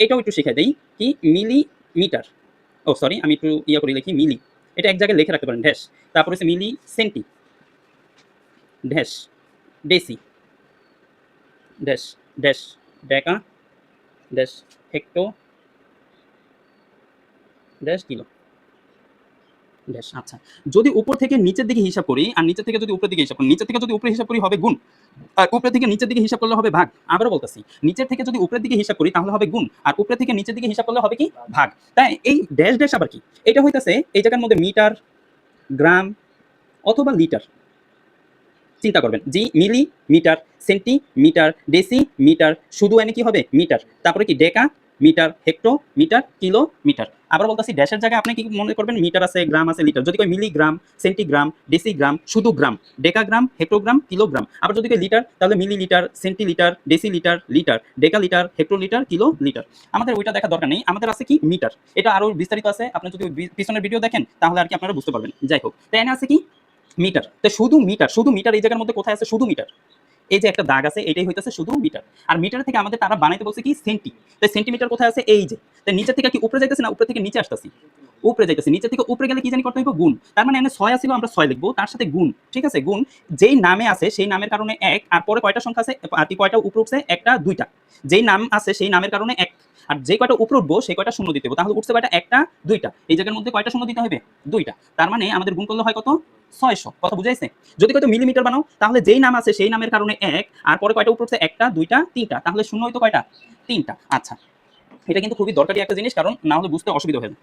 এটাও একটু শিখে দেই কি মিলিমিটার। ও সরি আমি একটু ইয়ে করে লিখি মিলি। এটা এক জায়গায় লিখে রাখতে পারেন, ড্যাশ। তারপর হচ্ছে milli centi. Dash. Deci. Dash. Dash. Deca. Dash. Hecto. Dash kilo. Dash আচ্ছা। যদি উপর থেকে নিচের দিকে হিসাব করি, আর নিচের থেকে যদি উপরের দিকে হিসাব করি, নিচের থেকে যদি উপরে হিসাব করি হবে গুণ। আর উপরের থেকে নিচের দিকে হিসাব করলে হবে ভাগ। আবারও বলতেছি, নিচের থেকে যদি উপরের দিকে হিসাব করি তাহলে হবে গুণ, আর উপরের থেকে নিচের দিকে হিসাব করলে হবে কি? ভাগ। তাই এই ড্যাশ ড্যাশ আবার কি? এটা হইতেছে এই জায়গার মধ্যে মিটার, গ্রাম অথবা লিটার। চিন্তা করবেন, জি millimetre, centimetre decimetre শুধু এনে কি হবে? মিটার। তারপরে কি decametre hectometre kilometre আবার বলতেছি, ড্যাশের জায়গায় আপনি কি মনে করবেন? মিটার আছে, গ্রাম আছে, লিটার। যদি কই মিলিগ্রাম, সেন্টিগ্রাম, ডেসিগ্রাম, শুধু গ্রাম। Decagram, hectogram, kilogram. আবার যদি কই লিটার, তাহলে millilitre centilitre. Decilitre litre decalitre hectolitre kilolitre আমাদের ওইটা দেখা দরকার নেই। আমাদের আছে কি? মিটার। এটা আরও বিস্তারিত আছে। আপনি যদি পিছনের ভিডিও দেখেন, তাহলে আর কি আপনারা বুঝতে পারবেন। যাই হোক। তাই আছে কি? মিটার। তো শুধু মিটার শুধু মিটার এই জায়গার মধ্যে কোথায় আছে? শুধু মিটার। এই যে একটা দাগ আছে, এটাই হইতেছে শুধু মিটার আর মিটার থেকে আমাদের তারা বানাইতে বলছে কি সেন্টি তাই সেন্টিমিটার কোথায় আছে? এই যে। তাই নিচে থেকে কি উপরে যাইতেছে না উপরে থেকে নিচে আসতেছি? উপরে যাইতেছে। নিচে থেকে উপরে গেলে কি জানি করতে হইব? গুণ। তার মানে এখানে ছয় আসছিল আমরা ছয় লিখব। তার সাথে গুণ। ঠিক আছে? গুণ। যেই নামে আছে, সেই নামের কারণে এক, আর পরে কয়টা সংখ্যা আছে? আর কয়টা উপরে উঠছে? একটা, দুইটা। যেই নাম আছে, সেই নামের কারণে এক। আর যে কয়টা উপরে উঠবো, সেই কয়টা শূন্য দিতে হবে তাহলে উঠছে কয়টা? একটা, দুইটা। এই জায়গার মধ্যে কয়টা শূন্য দিতে হবে দুইটা। তার মানে আমাদের গুণ করলে হয় কত? ছয়শো। কথা বুঝাইছে? যদি কত মিলিমিটার বানাও, তাহলে যেই নাম আছে সেই নামের কারণে এক, আর পরে কয়টা উপর একটা, দুইটা, তিনটা। তাহলে শূন্য হয়তো কয়টা? তিনটা। আচ্ছা এটা কিন্তু খুবই দরকারি একটা জিনিস, কারণ না হলে বুঝতে অসুবিধা যায়